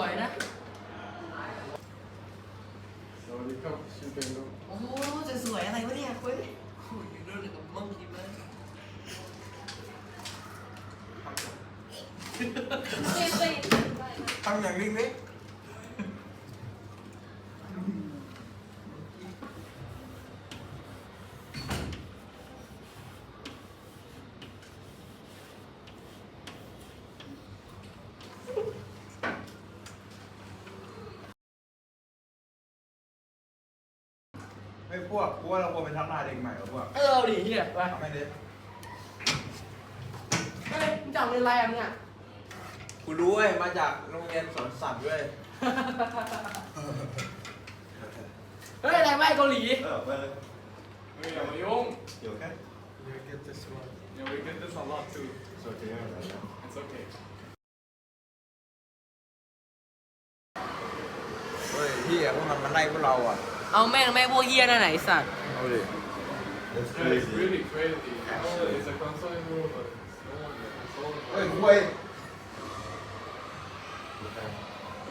วยนะ สวัสดีครับชื่อเป็นลูกโอ้จะสวยอะไรวะเนี่ยคุยคุยเรื่องกับมังคีมันตั้งอย่างนี้ไหม พวกกูว่าเราควรไปทักทายเด็กใหม่เหรอพวกเออเอาดิเฮียไปทำไมเด็กเฮ้ยมึงจำเรียนอะไรอะมึงอะกูรู้เว้ยมาจากโรงเรียนสวนสัตว์เว้ยเฮ้ยอะไรไม่เกาหลีเออไปเลยเฮ้ยอย่ามายุ่งเดี๋ยวแค่ You get this one. Yeah, we get this a lot too. โซเชียลอะไรนะ It's okay. เฮ้ยพี่อะพวกมันมันไล่พวกเราอะ เอาแม่งแม่งพวกเฮียหน้าไหนสัตว์เอาดิ It's crazy. It's really crazy. No, it's a consoling move, but it's no one. It's all. เฮ้ยคุย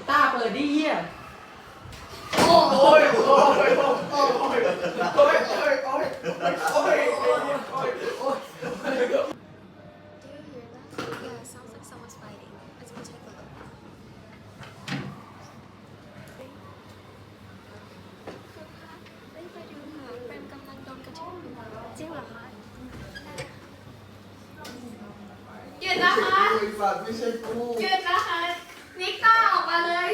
ต้าเปิดดิเฮียโอ้ยโอ้ยโอ้ยโอ้ย นะคะ ไอ้สัตว์ไม่ใช่กูหยุดนะคะ นิก้าออกมาเลย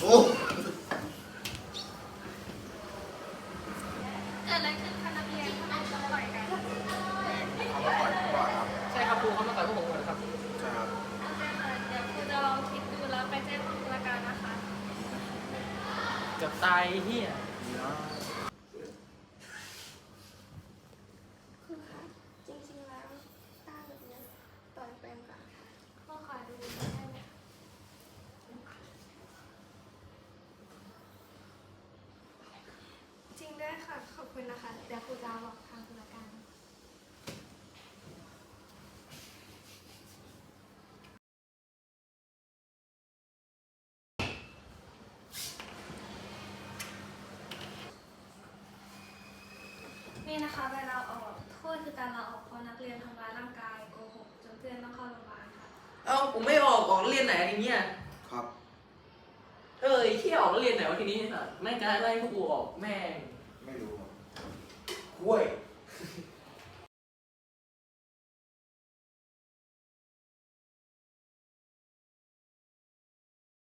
โอ้เกิดอะไรขึ้นคะนักเรียนทำไมต้องต่อยกันใช่ครับครูเขามาต่อยพวกผมก่อนครับใช่ครับโอเคค่ะเดี๋ยวครูจะลองคิดดูแล้วไปแจ้งผู้ราการนะคะ เกือบตายไอ้เฮียคะจริงๆแล้วต้าแบบเนี้ยต่อยเปรมกับพ่อขาดูได้ไหมจริงด้วย ค่ะขอบคุณนะคะ เดี๋ยวครูจะบอกทางตุลาการนี่นะคะเวลาออกโทษคือการลาออกเพราะนักเรียนทำร้ายร่างกายโกหกจนเพื่อนต้องเข้าโรงพยาบาลค่ะ เอ้าผมไม่ออกออกเรียนไหนอะไรเงี้ย ครับ เออไอ้เฮียออกเรียนไหนวะทีนี้ไอ้สัตว์แม่งจะไล่พวกกูออกแม่ง ไม่รู้คุ 会。